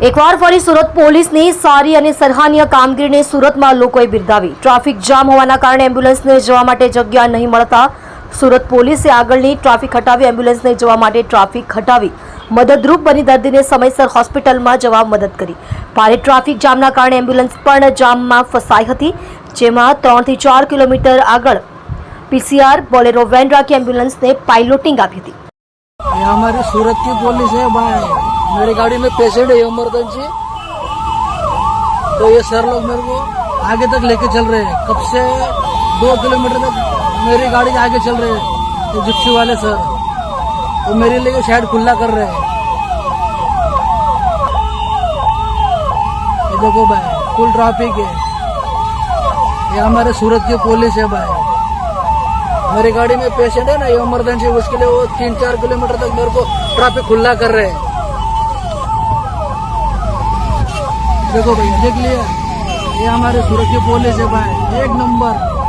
એકવાર ફરી સુરત પોલીસની સારી અને સરાહનીય કામગીરીને સુરતમાં લોકોએ બિરદાવી ટ્રાફિક જામ હોવાના કારણે એમ્બ્યુલન્સને જવા માટે જગ્યા નહીં મળતા સુરત પોલીસે આગળની ટ્રાફિક હટાવી એમ્બ્યુલન્સને જવા માટે ટ્રાફિક હટાવી મદદરૂપ બની દર્દીને સમયસર હોસ્પિટલમાં જવા મદદ કરી ભારે ટ્રાફિક જામના કારણે એમ્બ્યુલન્સ પણ જામમાં ફસાઈ હતી જેમાં ત્રણથી ચાર કિલોમીટર આગળ પીસીઆર બોલેરો વેન રાખી એમ્બ્યુલન્સને પાઇલોટિંગ આપી હતી ये हमारी सूरत की पुलिस है भाई मेरी गाड़ी में पेशेंट है इमरजेंसी तो ये सर लोग मेरे को आगे तक लेके चल रहे हैं। कब से दो किलोमीटर तक मेरी गाड़ी आगे चल रहे हैं, ये जिप्सी वाले सर तो मेरे लिए शायद खुला कर रहे हैं। देखो भाई फुल ट्रैफ़िक है। ये हमारे सूरत की पुलिस है भाई। मेरी गाड़ी में पेशेंट है ना, ये इमरजेंसी उसके लिए वो तीन चार किलोमीटर तक मेरे को ट्रैफ़िक खुला कर रहे हैं। देखो भाई देख लिया। ये हमारे सूरज पुलिस है भाई। एक नंबर।